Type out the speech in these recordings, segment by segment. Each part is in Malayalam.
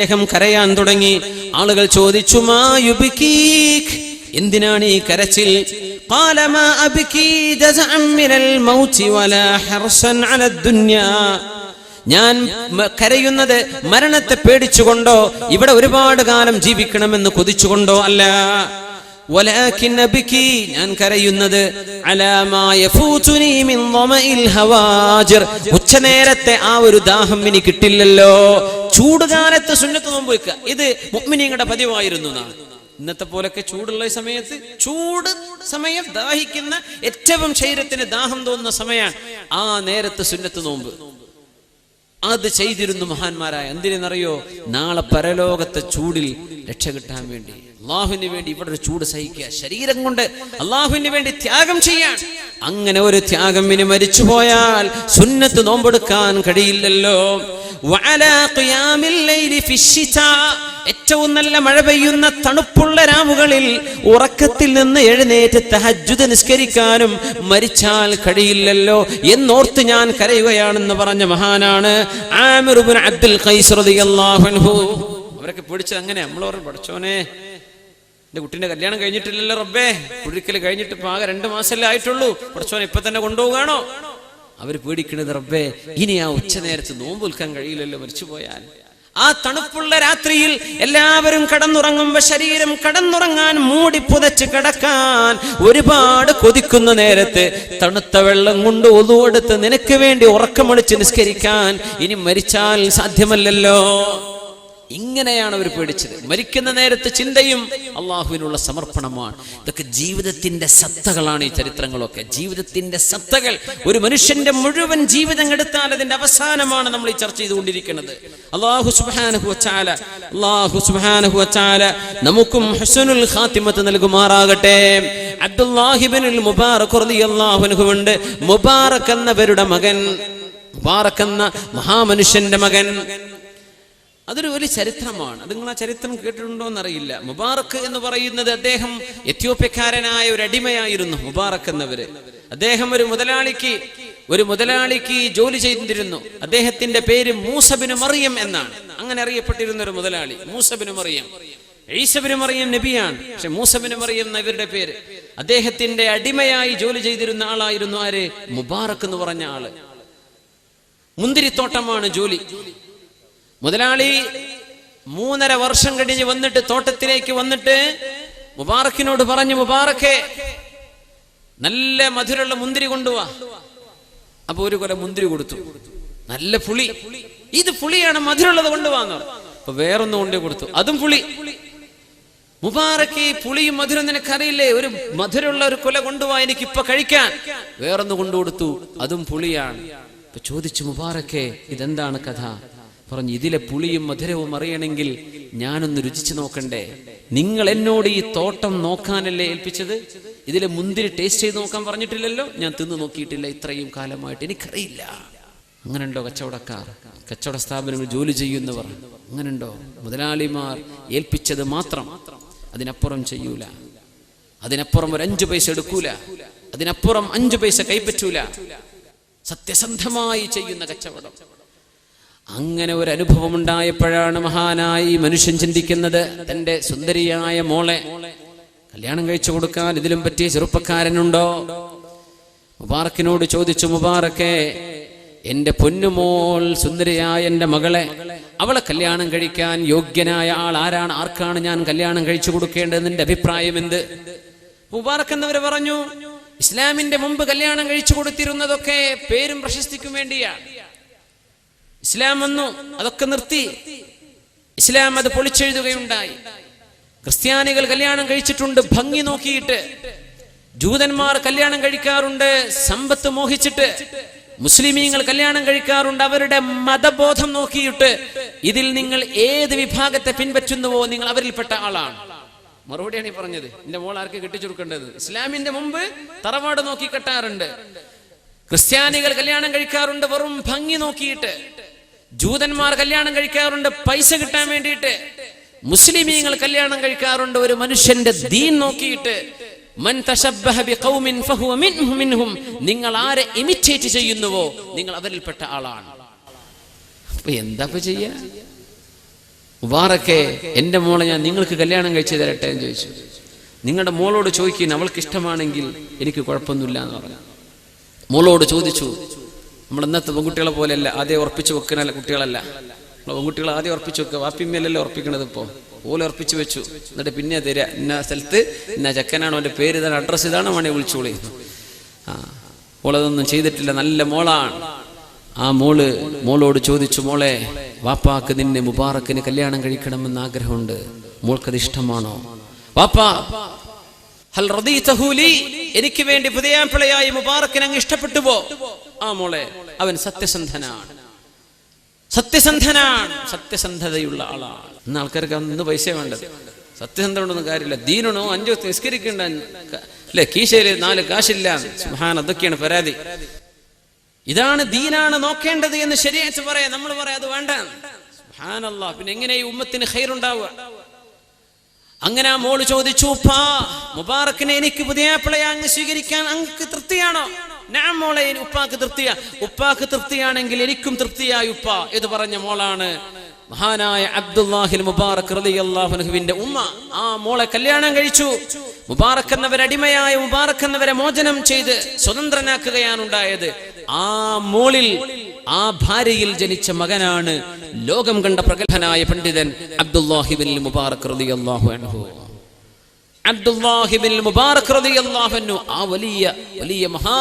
അദ്ദേഹം കരയാൻ തുടങ്ങി. ആളുകൾ ചോദിച്ചു എന്തിനാണ് ഈ കരച്ചിൽ? ഞാൻ കരയുന്നത് മരണത്തെ പേടിച്ചുകൊണ്ടോ ഇവിടെ ഒരുപാട് കാലം ജീവിക്കണമെന്ന് കൊതിച്ചുകൊണ്ടോ അല്ല. ഞാൻ കരയുന്നത് ഉച്ചനേരത്തെ ആ ഒരു ദാഹം ഇനി കിട്ടില്ലല്ലോ. ചൂടുകാലത്ത് സുന്നത്ത് നോമ്പ് വെക്കുക. ഇത് മുഅ്മിനീങ്ങളുടെ പതിവായിരുന്നു എന്നാണ്. ഇന്നത്തെ പോലൊക്കെ ചൂടുള്ള സമയത്ത് ചൂട് സമയം ദാഹിക്കുന്ന ഏറ്റവും ശരീരത്തിന് ദാഹം തോന്നുന്ന സമയമാണ് ആ നേരത്തെ സുന്നത്ത് നോമ്പ്. അത് ചെയ്തിരുന്നു മഹാന്മാരായ. എന്തിനെന്നറിയോ? നാളെ പരലോകത്തെ ചൂടിൽ രക്ഷ കിട്ടാൻ വേണ്ടി. അള്ളാഹുവിന് വേണ്ടി ഇവിടെ ഒരു ചൂട് സഹിക്കുക. ശരീരം കൊണ്ട് അള്ളാഹുവിന് വേണ്ടി ത്യാഗം ചെയ്യാൻ. അങ്ങനെ ഒരു ത്യാഗം ഇനി മരിച്ചു പോയാൽ സുന്നത്ത് നോമ്പെടുക്കാൻ കഴിയില്ലല്ലോ. ഏറ്റവും നല്ല മഴ പെയ്യുന്ന തണുപ്പുള്ള രാവുകളിൽ ഉറക്കത്തിൽ നിന്ന് എഴുന്നേറ്റ് തഹജ്ജുദ് നിസ്കരിക്കാനും മരിച്ചാൽ കഴിയില്ലല്ലോ എന്നോർത്ത് ഞാൻ കരയുകയാണെന്ന് പറഞ്ഞ മഹാനാണ് അബ്ദുൽ അവരൊക്കെ പിടിച്ചത് അങ്ങനെ നമ്മളോർ പഠിച്ചോനെ എന്റെ കുട്ടീന്റെ കല്യാണം കഴിഞ്ഞിട്ടില്ലല്ലോ റബ്ബേ. കുഴിക്കൽ കഴിഞ്ഞിട്ട് ആകെ രണ്ട് മാസമല്ലേ ആയിട്ടുള്ളൂ. പഠിച്ചോനെ ഇപ്പൊ തന്നെ കൊണ്ടുപോകാണോ അവർ പേടിക്കണത് റബ്ബേ ഇനി ആ ഉച്ച നേരത്ത് നോമ്പ് കഴിയില്ലല്ലോ മരിച്ചു പോയാൽ ആ തണുപ്പുള്ള രാത്രിയിൽ എല്ലാവരും കടന്നുറങ്ങുമ്പോ ശരീരം കടന്നുറങ്ങാൻ മൂടി പുതച്ച് കിടക്കാൻ ഒരുപാട് കൊതിക്കുന്ന നേരത്ത്. തണുത്ത വെള്ളം കൊണ്ട് ഒതുവെടുത്ത് നിനക്ക് വേണ്ടി ഉറക്കമൊളിച്ച് നിസ്കരിക്കാൻ ഇനി മരിച്ചാൽ സാധ്യമല്ലല്ലോ. ഇങ്ങനെയാണ് അവർ പേടിച്ചത്. മരിക്കുന്ന നേരത്ത് ചിന്തയും അള്ളാഹുവിനുള്ള സമർപ്പണമാണ്. ഇതൊക്കെ ജീവിതത്തിന്റെ സത്തകളാണ് ഈ ചരിത്രങ്ങളൊക്കെ. ജീവിതത്തിന്റെ സത്തകൾ ഒരു മനുഷ്യന്റെ മുഴുവൻ ജീവിതം എടുത്താൽ അതിന്റെ അവസാനമാണ് നമ്മൾ ഈ ചർച്ച ചെയ്തുകൊണ്ടിരിക്കുന്നത്. അള്ളാഹു സുബ്ഹാനഹു വച്ചാല അള്ളാഹു സുബ്ഹാനഹു വച്ചാല നമുക്കും ഹുസ്നുൽ ഖാത്തിമത്ത് നൽകുമാറാകട്ടെ. അബ്ദുല്ലാഹിബിനുൽ മുബാറക് റളിയല്ലാഹു അൻഹു ഉണ്ട്. മുബാറക് എന്നവരുടെ മകൻ മുബാറക് എന്ന മഹാമനുഷ്യന്റെ മകൻ അതൊരു വലിയ ചരിത്രമാണ്. നിങ്ങൾ ആ ചരിത്രം കേട്ടിട്ടുണ്ടോ എന്നറിയില്ല മുബാറക്ക് എന്ന് പറയുന്നത് അദ്ദേഹം എത്യോപ്യക്കാരനായ ഒരു അടിമയായിരുന്നു മുബാറക്ക് എന്നവര്. അദ്ദേഹം ഒരു മുതലാളിക്ക് ഒരു മുതലാളിക്ക് ജോലി ചെയ്തിരുന്നു. അദ്ദേഹത്തിന്റെ പേര് മൂസബിന് മറിയം എന്നാണ്. അങ്ങനെ അറിയപ്പെട്ടിരുന്ന ഒരു മുതലാളി മൂസബിന് മറിയം. ഈസബിന് മറിയം നബിയാണ് പക്ഷെ മൂസബിന് മറിയം എന്ന ഇവരുടെ പേര്. അദ്ദേഹത്തിന്റെ അടിമയായി ജോലി ചെയ്തിരുന്ന ആളായിരുന്നു ആര്? മുബാറക്ക് എന്ന് പറഞ്ഞ ആൾ. മുന്തിരിത്തോട്ടമാണ് ജോലി. മുതലാളി മൂന്നര വർഷം കഴിഞ്ഞ് വന്നിട്ട് തോട്ടത്തിലേക്ക് വന്നിട്ട് മുബാറക്കിനോട് പറഞ്ഞു മുബാറക്കെ നല്ല മധുരമുള്ള മുന്തിരി കൊണ്ടുവാ. അപ്പൊ ഒരു കൊല മുന്തിരി കൊടുത്തു. നല്ല പുളി. ഇത് പുളിയാണ് മധുരമുള്ളത് കൊണ്ടുവാന്ന്. അപ്പൊ വേറൊന്നും കൊണ്ടു കൊടുത്തു. അതും പുളി. മുബാറക്ക് ഈ പുളിയും മധുരം നിനക്കറിയില്ലേ? ഒരു മധുരമുള്ള ഒരു കൊല കൊണ്ടുവാ എനിക്ക് ഇപ്പൊ കഴിക്കാൻ. വേറൊന്ന് കൊണ്ടുകൊടുത്തു അതും പുളിയാണ്. ചോദിച്ചു മുബാറക്കെ ഇതെന്താണ് കഥ? പറഞ്ഞു ഇതിലെ പുളിയും മധുരവും അറിയണമെങ്കിൽ ഞാനൊന്ന് രുചിച്ചു നോക്കണ്ടേ? നിങ്ങൾ എന്നോട് ഈ തോട്ടം നോക്കാനല്ലേ ഏൽപ്പിച്ചത്? ഇതിലെ മുന്തിരി ടേസ്റ്റ് ചെയ്ത് നോക്കാൻ പറഞ്ഞിട്ടില്ലല്ലോ? ഞാൻ തിന്നു നോക്കിയിട്ടില്ല ഇത്രയും കാലമായിട്ട്. എനിക്കറിയില്ല. അങ്ങനെയുണ്ടോ കച്ചവടക്കാർ? കച്ചവട സ്ഥാപനങ്ങൾ ജോലി ചെയ്യുന്നവർ? അങ്ങനെയുണ്ടോ? മുതലാളിമാർ ഏൽപ്പിച്ചത് മാത്രം അതിനപ്പുറം ചെയ്യൂല. അതിനപ്പുറം ഒരു അഞ്ചു പൈസ എടുക്കൂല. അതിനപ്പുറം അഞ്ചു പൈസ കൈപ്പറ്റൂല. സത്യസന്ധമായി ചെയ്യുന്ന കച്ചവടം. അങ്ങനെ ഒരു അനുഭവം ഉണ്ടായപ്പോഴാണ് മഹാനായി മനുഷ്യൻ ചിന്തിക്കുന്നത്. തന്റെ സുന്ദരിയായ മോളെ കല്യാണം കഴിച്ചു കൊടുക്കാൻ ഇതിലും പറ്റിയ ചെറുപ്പക്കാരനുണ്ടോ? മുബാറക്കിനോട് ചോദിച്ചു മുബാറക്കെ എന്റെ പൊന്നുമോൾ സുന്ദരിയായ എന്റെ മകളെ അവളെ കല്യാണം കഴിക്കാൻ യോഗ്യനായ ആൾ ആരാണ്? ആർക്കാണ് ഞാൻ കല്യാണം കഴിച്ചു കൊടുക്കേണ്ടത്? നിന്റെ അഭിപ്രായം എന്ത്? മുബാറക്ക് എന്നവര് പറഞ്ഞു ഇസ്ലാമിന്റെ മുമ്പ് കല്യാണം കഴിച്ചു കൊടുത്തിരുന്നതൊക്കെ പേരും പ്രശസ്തിക്കും വേണ്ടിയാണ് ഇസ്ലാം വന്നു അതൊക്കെ നിർത്തി. ഇസ്ലാം അത് പൊളിച്ചെഴുതുകയുണ്ടായി. ക്രിസ്ത്യാനികൾ കല്യാണം കഴിച്ചിട്ടുണ്ട് ഭംഗി നോക്കിയിട്ട്. ജൂതന്മാർ കല്യാണം കഴിക്കാറുണ്ട് സമ്പത്ത് മോഹിച്ചിട്ട്. മുസ്ലിമീങ്ങൾ കല്യാണം കഴിക്കാറുണ്ട് അവരുടെ മതബോധം നോക്കിയിട്ട്. ഇതിൽ നിങ്ങൾ ഏത് വിഭാഗത്തെ പിൻപറ്റുന്നുവോ നിങ്ങൾ അവരിൽപ്പെട്ട ആളാണ്. മറുപടിയാണ് ഈ പറഞ്ഞത്. എന്റെ മോൾ ആർക്ക് കെട്ടിച്ചുറുക്കേണ്ടത് ഇസ്ലാമിന്റെ മുമ്പ് തറവാട് നോക്കി കെട്ടാറുണ്ട് ക്രിസ്ത്യാനികൾ കല്യാണം കഴിക്കാറുണ്ട് വെറും ഭംഗി നോക്കിയിട്ട്. ജൂതന്മാർ കല്യാണം കഴിക്കാറുണ്ട് പൈസ കിട്ടാൻ വേണ്ടിയിട്ട്. മുസ്ലിമീങ്ങൾ കല്യാണം കഴിക്കാറുണ്ട് ഒരു മനുഷ്യന്റെ ദീൻ നോക്കിയിട്ട്. നിങ്ങൾ ആരെ ഇമിറ്റേറ്റ് ചെയ്യുന്നുവോ? നിങ്ങൾ അവരിൽപ്പെട്ട ആളാണ്. അപ്പൊ എന്താ ചെയ്യ? മുബാറക്കെ എന്റെ മോളെ ഞാൻ നിങ്ങൾക്ക് കല്യാണം കഴിച്ചു തരട്ടെ എന്ന് ചോദിച്ചു. നിങ്ങളുടെ മോളോട് ചോദിക്കുന്നു അവൾക്ക് ഇഷ്ടമാണെങ്കിൽ എനിക്ക് കുഴപ്പമൊന്നുമില്ല എന്ന് പറഞ്ഞു. മോളോട് ചോദിച്ചു നമ്മൾ ഇന്നത്തെ പെൺകുട്ടികളെ പോലെയല്ല ആദ്യം ഉറപ്പിച്ചു വെക്കുന്ന കുട്ടികളല്ല. നമ്മളെ പെൺകുട്ടികൾ ആദ്യം ഉറപ്പിച്ചു വെക്കുക. വാപ്പിമ്മയല്ലേ ഉറപ്പിക്കണത് ഇപ്പോൾ ഓല ഉറപ്പിച്ചു വെച്ചു. എന്നിട്ട് പിന്നെ തരിക ഇന്ന സ്ഥലത്ത് ഇന്ന ചെക്കനാണ് എന്റെ പേര് ഇതാണ് അഡ്രസ്സ് ഇതാണ് വേണേ വിളിച്ചോളി. ആ. ഓളതൊന്നും ചെയ്തിട്ടില്ല. നല്ല മോളാണ്. ആ മോൾ മോളോട് ചോദിച്ചു മോളെ വാപ്പാക്ക് നിന്നെ മുബാറക്കിന് കല്യാണം കഴിക്കണമെന്ന് ആഗ്രഹമുണ്ട്. മോൾക്കത് ഇഷ്ടമാണോ? വാപ്പാ ഹൽ റദീതഹു ലീ? എനിക്ക് വേണ്ടി പുതിയാപ്പിളയായി മുബാറക്കിന് അങ്ങ് ഇഷ്ടപ്പെട്ടു പോ ആ മോളെ അവൻ സത്യസന്ധനാണ്. സത്യസന്ധനാണ്. സത്യസന്ധതയുള്ള ആളാണ്. ഇന്ന് ആൾക്കാർക്ക് അന്ന് പൈസ വേണ്ടത്. സത്യസന്ധ കൊണ്ടൊന്നും കാര്യമില്ല. ദീനണോ അഞ്ചോ നിസ്കരിക്കണ്ട. അല്ലെ കീശയിൽ നാല് കാശില്ല. സുഹാൻ അതൊക്കെയാണ് പരാതി. ഇതാണ് ദീനാണ് നോക്കേണ്ടത് എന്ന് ശരിയായിട്ട് പറയാം. നമ്മൾ പറയാം അത് വേണ്ട. പിന്നെ എങ്ങനെ ഈ ഉമ്മത്തിന് ഖൈറുണ്ടാവുക? അങ്ങനെ ആ മോൾ ചോദിച്ചു ഉപ്പാ മുബാറക്കിനെ എനിക്ക് പുതിയ പിള്ളയെ അങ്ങ് സ്വീകരിക്കാൻ അങ്ങക്ക് തൃപ്തിയാണോ? ഞാൻ മോളെ ഉപ്പാക്ക് തൃപ്തിയാ ഉപ്പാക്ക് തൃപ്തിയാണെങ്കിൽ എനിക്കും തൃപ്തിയായി ഉപ്പ എന്ന് പറഞ്ഞ മോളാണ് മഹാനായ അബ്ദുല്ലാഹിൽ മുബാറക് റളിയല്ലാഹുവിന്റെ ഉമ്മ ആ മോളെ കല്യാണം കഴിച്ചു. മുബാറക് എന്നവരെ അടിമയായ മുബാറക് എന്നവരെ മോചനം ചെയ്ത് സ്വതന്ത്രനാക്കുകയാണ് ഉണ്ടായത് ആ മോളിൽ ആ ഭാര്യയിൽ ജനിച്ച മകനാണ് ലോകം കണ്ട പ്രഗത്ഭനായ പണ്ഡിതൻ അബ്ദുല്ലാഹിബിൻ മുബാറക് റളിയല്ലാഹു അൻഹു. അബ്ദുല്ലാഹിബിൻ മുബാറക് റളിയല്ലാഹു അൻഹു ആ വലിയ വലിയ മഹാ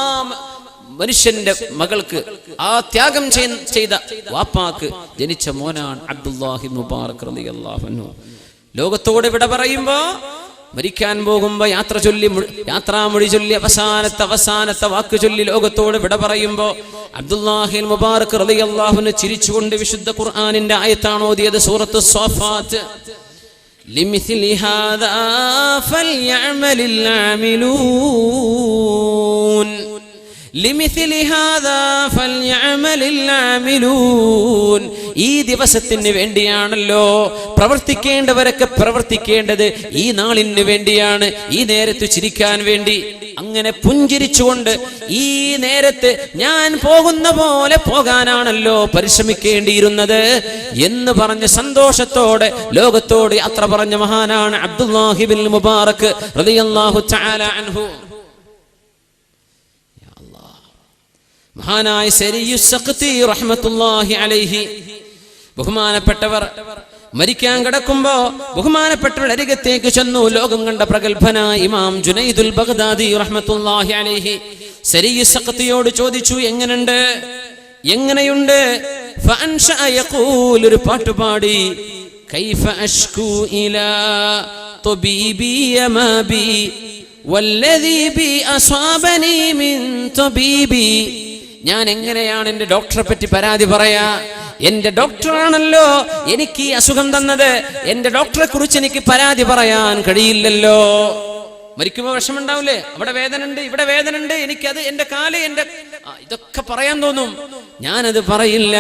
മനുഷ്യന്റെ മകൾക്ക് ആ ത്യാഗം ചെയ്- ചെയ്ത വാപ്പാക്ക് ജനിച്ച മോനാണ് അബ്ദുല്ലാഹി മുബാറക് റളിയല്ലാഹു അൻഹു ലോകത്തോട് വിട പറയുമ്പോ മരിക്കാൻ പോകുമ്പോ യാത്ര ചൊല്ലി മു- യാത്രാമൊഴി ചൊല്ലി അവസാനത്തെ അവസാനത്തെ വാക്ക് ചൊല്ലി ലോകത്തോട് വിട പറയുമ്പോ അബ്ദുല്ലാഹിൽ മുബാറക് റളിയല്ലാഹുവിന് ചിരിച്ചുകൊണ്ട് വിശുദ്ധ ഖുർആനിന്റെ ആയത്താണ് ഓതിയത് സൂറത്ത് സ്വാഫാത്ത് لمثل هذا فليعمل العاملون لمثل هذا فليعمل العاملون ഈ ദിവസത്തിന് വേണ്ടിയാണല്ലോ പ്രവർത്തിക്കേണ്ടവരൊക്കെ പ്രവർത്തിക്കേണ്ടത് ഈ നാളിന് വേണ്ടിയാണ് ഈ നേരത്ത് ചിരിക്കാൻ വേണ്ടി അങ്ങനെ പുഞ്ചിരിച്ചുകൊണ്ട് ഈ നേരത്ത് ഞാൻ പോകുന്ന പോലെ പോകാനാണല്ലോ പരിശ്രമിക്കേണ്ടിയിരുന്നത് എന്ന് പറഞ്ഞ് സന്തോഷത്തോടെ ലോകത്തോട് യാത്ര പറഞ്ഞ മഹാനാണ് അബ്ദുല്ലാഹിബിൻ മുബാറക് റളിയല്ലാഹു തആല അൻഹു മഹാനായ സരിയു സഖ്തി റഹ്മത്തുള്ളാഹി അലൈഹി ബഹുമാനപ്പെട്ടവർ മരിക്കാൻ കിടക്കുമ്പോ ബഹുമാനപ്പെട്ടവരുടെ അരികത്തേക്ക് ചെന്നു ലോകം കണ്ട പ്രഗത്ഭനായ ഇമാം ജുനൈദുൽ ബഗ്ദാദി റഹ്മത്തുള്ളാഹി അലൈഹി സരിയു സഖ്തിയോട് ചോദിച്ചു എങ്ങനുണ്ട് എങ്ങനെയുണ്ട് ഫഅൻശഅ യഖൂൽ ഒരു പാട്ട് പാടി കൈഫ അഷ്കു ഇലാ طبيبي ما بي والذي بي أصابني من طبيبي ഞാൻ എങ്ങനെയാണ് എന്റെ ഡോക്ടറെ പറ്റി പരാതി പറയാ? എന്റെ ഡോക്ടറാണല്ലോ എനിക്ക് ഈ അസുഖം തന്നത്. എന്റെ ഡോക്ടറെ കുറിച്ച് എനിക്ക് പരാതി പറയാൻ കഴിയില്ലല്ലോ. മരിക്കുമ്പോൾ വിഷമുണ്ടാവില്ലേ അവിടെ വേദന ഉണ്ട് ഇവിടെ വേദന ഉണ്ട് എനിക്കത് എന്റെ കാൽ എന്റെ ആ, ഇതൊക്കെ പറയാൻ തോന്നും. ഞാനത് പറയില്ല.